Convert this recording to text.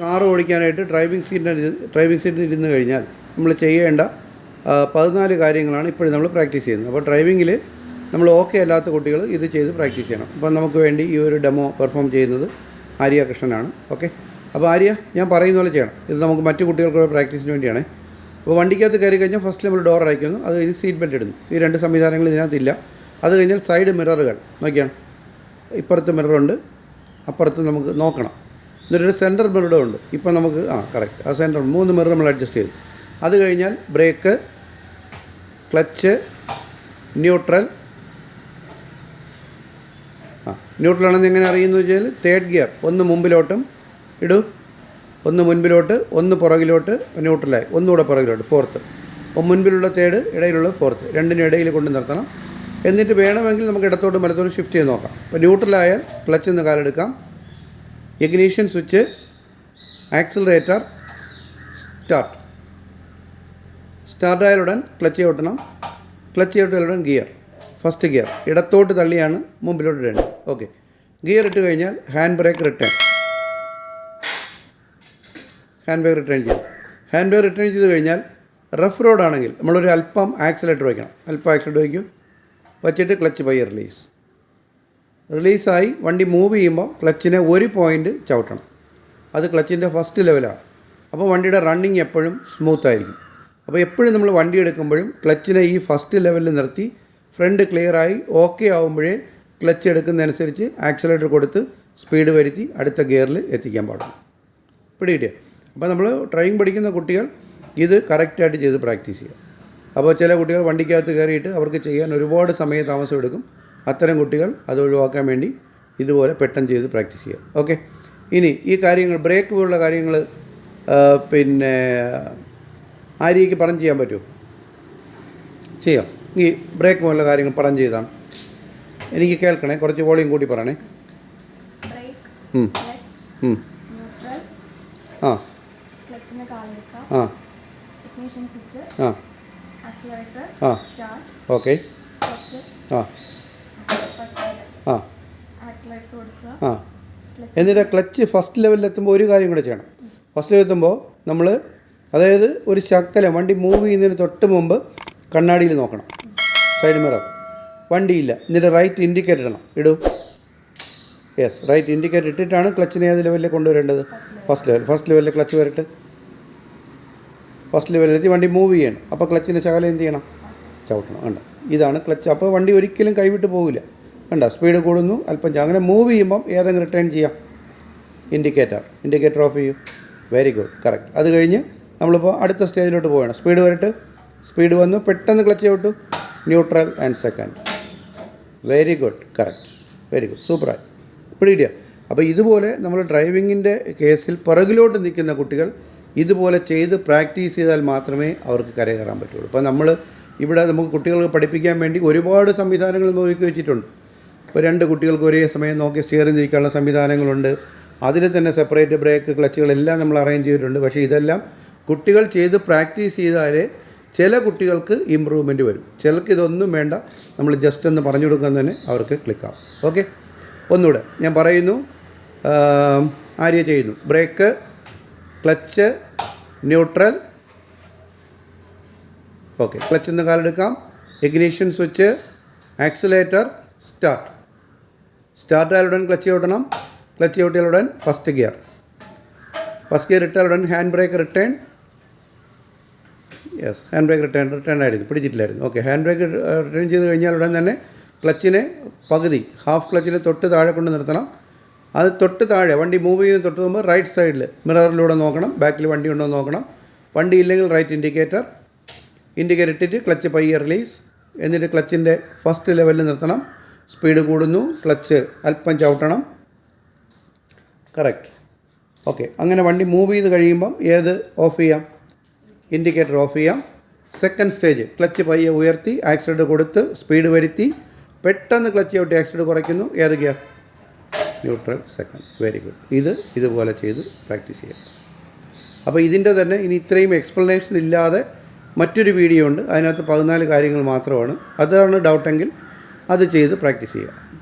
Car ഓടിക്കാനായിട്ട് driving സീറ്റിൽ driving സീറ്റിൽ ഇരുന്ന് കഴിഞ്ഞാൽ നമ്മൾ ചെയ്യേണ്ട പതിനാല് കാര്യങ്ങളാണ് ഇപ്പോഴും നമ്മൾ പ്രാക്ടീസ് ചെയ്യുന്നത്. അപ്പോൾ ഡ്രൈവിങ്ങിൽ നമ്മൾ ഓക്കെ അല്ലാത്ത കുട്ടികൾ ഇത് ചെയ്ത് പ്രാക്ടീസ് ചെയ്യണം. അപ്പോൾ നമുക്ക് വേണ്ടി ഈ ഒരു ഡെമോ പെർഫോം ചെയ്യുന്നത് ആര്യ കൃഷ്ണനാണ് ഓക്കെ അപ്പോൾ ആര്യ ഞാൻ പറയുന്ന പോലെ ചെയ്യണം. ഇത് നമുക്ക് മറ്റു കുട്ടികൾക്കുള്ള പ്രാക്ടീസിന് വേണ്ടിയാണ്. അപ്പോൾ വണ്ടിക്കകത്ത് കയറി കഴിഞ്ഞാൽ ഫസ്റ്റ് നമ്മൾ ഡോർ അടയ്ക്കുന്നു. അത് കഴിഞ്ഞ് സീറ്റ് ബെൽറ്റ് ഇടുന്നു. ഈ രണ്ട് സംവിധാനങ്ങൾ ഇതിനകത്തില്ല. അത് കഴിഞ്ഞാൽ സൈഡ് മിററുകൾ നോക്കിയാണ്. ഇപ്പുറത്ത് മിററുണ്ട് അപ്പുറത്ത് നമുക്ക് നോക്കണം. എന്നിട്ടൊരു സെന്റർ മിററും ഉണ്ട്. ഇപ്പം നമുക്ക് ആ കറക്റ്റ് ആ സെന്റർ മൂന്ന് മിറർ നമ്മൾ അഡ്ജസ്റ്റ് ചെയ്തു. അത് കഴിഞ്ഞാൽ ബ്രേക്ക് ക്ലച്ച് ന്യൂട്രൽ ആ ന്യൂട്രൽ ആണെന്ന് എങ്ങനെ അറിയുന്നു വെച്ചാൽ തേർഡ് ഗിയർ ഒന്ന് മുമ്പിലോട്ടും ഇടൂ. ഒന്ന് മുൻപിലോട്ട് ഒന്ന് പുറകിലോട്ട് ന്യൂട്രലായി ഒന്നുകൂടെ പുറകിലോട്ട് ഫോർത്ത് മുൻപിലുള്ള തേർഡ് ഇടയിലുള്ള ഫോർത്ത് രണ്ടിനും ഇടയിൽ കൊണ്ട് നിർത്തണം. എന്നിട്ട് വേണമെങ്കിൽ നമുക്ക് ഇടത്തോട്ടും വലത്തോട്ടും ഷിഫ്റ്റ് ചെയ്ത് നോക്കാം. അപ്പോൾ ന്യൂട്രലായാൽ ക്ലച്ചിൽ നിന്ന് കാലെടുക്കാം. ഇഗ്നീഷൻ സ്വിച്ച് ആക്സിലറേറ്റർ സ്റ്റാർട്ട് സ്റ്റാർട്ടായാലുടൻ ക്ലച്ച് ചവിട്ടണം ക്ലച്ച് ചവിട്ടിയാലുടൻ ഗിയർ ഫസ്റ്റ് ഗിയർ ഇടത്തോട്ട് തള്ളിയാണ് മുമ്പിലോട്ട് ഇടേണ്ടത്. ഓക്കെ ഗിയർ ഇട്ട് കഴിഞ്ഞാൽ hand brake return hand brake return ചെയ്യാം ഹാൻഡ് ബ്രേക്ക് റിട്ടേൺ ചെയ്ത് കഴിഞ്ഞാൽ റഫ് റോഡാണെങ്കിൽ നമ്മളൊരു അല്പം ആക്സിലേറ്റർ വയ്ക്കണം. അല്പം ആക്സിലേറ്റർ വയ്ക്കും. വച്ചിട്ട് ക്ലച്ച് പയ്യ റിലീസ് റിലീസായി വണ്ടി മൂവ് ചെയ്യുമ്പോൾ ക്ലച്ചിനെ ഒരു പോയിന്റ് ചവിട്ടണം. അത് ക്ലച്ചിന്റെ ഫസ്റ്റ് ലെവലാണ്. അപ്പോൾ വണ്ടിയുടെ റണ്ണിങ് എപ്പോഴും സ്മൂത്ത് ആയിരിക്കും. അപ്പോൾ എപ്പോഴും നമ്മൾ വണ്ടി എടുക്കുമ്പോഴും ക്ലച്ചിനെ ഈ ഫസ്റ്റ് ലെവലിൽ നിർത്തി ഫ്രണ്ട് ക്ലിയറായി ഓക്കെ ആകുമ്പോഴേ ക്ലച്ച് എടുക്കുന്നതനുസരിച്ച് ആക്സിലേറ്റർ കൊടുത്ത് സ്പീഡ് വരുത്തി അടുത്ത ഗിയറിൽ എത്തിക്കാൻ പാടുള്ളൂ. പിടിയിട്ടേ അപ്പോൾ നമ്മൾ ഡ്രൈവിംഗ് പഠിക്കുന്ന കുട്ടികൾ ഇത് കറക്റ്റായിട്ട് ചെയ്ത് പ്രാക്ടീസ് ചെയ്യുക. അപ്പോൾ ചില കുട്ടികൾ വണ്ടിക്കകത്ത് കയറിയിട്ട് അവർക്ക് ചെയ്യാൻ ഒരുപാട് സമയ താമസം എടുക്കും അത്തരം കുട്ടികൾ അത് ഒഴിവാക്കാൻ വേണ്ടി ഇതുപോലെ പെട്ടെന്ന് ചെയ്ത് പ്രാക്ടീസ് ചെയ്യുക. ഓക്കെ? ഇനി ഈ കാര്യങ്ങൾ ബ്രേക്ക് പോലുള്ള കാര്യങ്ങൾ പിന്നെ ആര്യയ്ക്ക് പറഞ്ഞ് ചെയ്യാൻ പറ്റുമോ? ചെയ്യാം. ഈ ബ്രേക്ക് പോലുള്ള കാര്യങ്ങൾ പറഞ്ഞ് ചെയ്താണ്. എനിക്ക് കേൾക്കണേ കുറച്ച് വോളിയം കൂടി പറയണേ. ആ. ആ. ആ. ആ. ഓക്കെ. ആ. ആ. ആ. എന്നിട്ട് ക്ലച്ച് ഫസ്റ്റ് ലെവലിൽ എത്തുമ്പോൾ ഒരു കാര്യം കൂടെ ചെയ്യണം. ഫസ്റ്റ് ലെവലിൽ എത്തുമ്പോൾ നമ്മൾ അതായത് ഒരു ശക്കലം വണ്ടി മൂവ് ചെയ്യുന്നതിന് തൊട്ട് മുമ്പ് കണ്ണാടിയിൽ നോക്കണം. സൈഡ് മിറർ വണ്ടിയില്ല. എന്നിട്ട് റൈറ്റ് ഇൻഡിക്കേറ്റർ ഇടണം. ഇടൂ. യെസ് റൈറ്റ് ഇൻഡിക്കേറ്റർ ഇട്ടിട്ടാണ് ക്ലച്ചിനെ ഏത് ലെവലിൽ കൊണ്ടുവരേണ്ടത്? ഫസ്റ്റ് ലെവൽ ഫസ്റ്റ് ലെവലിൽ ക്ലച്ച് വരട്ടെ. ഫസ്റ്റ് ലെവലിലെത്തി വണ്ടി മൂവ് ചെയ്യണം. അപ്പോൾ ക്ലച്ചിന്റെ ശകലം എന്ത് ചെയ്യണം? ചവിട്ടണം. കണ്ട? ഇതാണ് ക്ലച്ച്. അപ്പോൾ വണ്ടി ഒരിക്കലും കൈവിട്ട് പോകില്ല കണ്ട? സ്പീഡ് കൂടുന്നു അല്പം അങ്ങനെ മൂവ് ചെയ്യുമ്പം ഏതെങ്കിലും റിട്ടേൺ ചെയ്യാം. ഇൻഡിക്കേറ്റർ ഇൻഡിക്കേറ്റർ ഓഫ് ചെയ്യും. വെരി ഗുഡ് കറക്റ്റ് അത് കഴിഞ്ഞ് നമ്മളിപ്പോൾ അടുത്ത സ്റ്റേജിലോട്ട് പോകണം സ്പീഡ് വരട്ട്. സ്പീഡ് വന്നു. പെട്ടെന്ന് ക്ലച്ച് വിട്ടു neutral and second very good correct very good super സൂപ്പറായി പിടിയില്ല അപ്പോൾ ഇതുപോലെ നമ്മൾ ഡ്രൈവിങ്ങിന്റെ കേസിൽ പിറകിലോട്ട് നിൽക്കുന്ന കുട്ടികൾ ഇതുപോലെ ചെയ്ത് പ്രാക്ടീസ് ചെയ്താൽ മാത്രമേ അവർക്ക് കരകയറാൻ പറ്റുള്ളൂ. അപ്പോൾ നമ്മൾ ഇവിടെ നമുക്ക് കുട്ടികൾക്ക് പഠിപ്പിക്കാൻ വേണ്ടി ഒരുപാട് സംവിധാനങ്ങൾ ഒരുക്കി വെച്ചിട്ടുണ്ട്. ഇപ്പോൾ രണ്ട് കുട്ടികൾക്ക് ഒരേ സമയം നോക്കി സ്റ്റിയറിംഗ് തിരിക്കാനുള്ള സംവിധാനങ്ങളുണ്ട്. അതിൽ തന്നെ സെപ്പറേറ്റ് ബ്രേക്ക് ക്ലച്ചുകളെല്ലാം നമ്മൾ അറേഞ്ച് ചെയ്തിട്ടുണ്ട്. പക്ഷേ ഇതെല്ലാം കുട്ടികൾ ചെയ്ത് പ്രാക്ടീസ് ചെയ്താലേ ചില കുട്ടികൾക്ക് ഇമ്പ്രൂവ്മെന്റ് വരും. ചിലർക്ക് ഇതൊന്നും വേണ്ട. നമ്മൾ ജസ്റ്റ് ഒന്ന് പറഞ്ഞു കൊടുക്കാൻ തന്നെ അവർക്ക് ക്ലിക്കാവും ഓക്കെ ഒന്നുകൂടെ ഞാൻ പറയുന്നു ആര്യ ചെയ്യുന്നു. Brake clutch neutral okay clutch നിന്ന് കാലെടുക്കാം ignition switch accelerator start start ആയാലുടൻ clutch ചവിട്ടണം ക്ലച്ച് ചവിട്ടിയാലുടൻ first gear first gear ഇട്ടാലുടൻ hand brake return yes hand brake return return ആയിരുന്നു. പിടിച്ചിട്ടില്ലായിരുന്നു. ഓക്കെ ഹാൻഡ് ബ്രേക്ക് റിട്ടേൺ ചെയ്ത് കഴിഞ്ഞാൽ ഉടൻ തന്നെ ക്ലച്ചിനെ പകുതി ഹാഫ് ക്ലച്ചിനെ തൊട്ട് താഴെ കൊണ്ട് നിർത്തണം. അത് തൊട്ട് താഴെ വണ്ടി മൂവ് ചെയ്യുന്ന തൊട്ട് മുമ്പ് റൈറ്റ് സൈഡിൽ മിററിലൂടെ നോക്കണം. ബാക്കിൽ വണ്ടി ഉണ്ടോ നോക്കണം. വണ്ടി ഇല്ലെങ്കിൽ റൈറ്റ് ഇൻഡിക്കേറ്റർ ഇൻഡിക്കേറ്റർ ഇട്ടിട്ട് ക്ലച്ച് പയ്യെ റിലീസ് എന്നിട്ട് ക്ലച്ചിന്റെ ഫസ്റ്റ് ലെവലിൽ നിർത്തണം. സ്പീഡ് കൂടുന്നു. ക്ലച്ച് അല്പം ചവിട്ടണം. കറക്റ്റ് ഓക്കെ അങ്ങനെ വണ്ടി മൂവ് ചെയ്ത് കഴിയുമ്പം ഏത് ഓഫ് ചെയ്യാം? ഇൻഡിക്കേറ്റർ ഓഫ് ചെയ്യാം. സെക്കൻഡ് സ്റ്റേജ് ക്ലച്ച് പയ്യെ ഉയർത്തി ആക്സിഡന്റ് കൊടുത്ത് സ്പീഡ് വരുത്തി. പെട്ടെന്ന് ക്ലച്ച് ചവിട്ടി ആക്സിഡന്റ് കുറയ്ക്കുന്നു. ഏത് gear neutral second very good ഇത് ഇതുപോലെ ചെയ്ത് പ്രാക്ടീസ് ചെയ്യാം. അപ്പോൾ ഇതിന്റെ തന്നെ ഇനി ഇത്രയും എക്സ്പ്ലനേഷൻ ഇല്ലാതെ മറ്റൊരു വീഡിയോ ഉണ്ട്. അതിനകത്ത് പതിനാല് കാര്യങ്ങൾ മാത്രമാണ്. അതാണ് ഡൗട്ടെങ്കിൽ അത് ചെയ്ത് പ്രാക്ടീസ് ചെയ്യുക.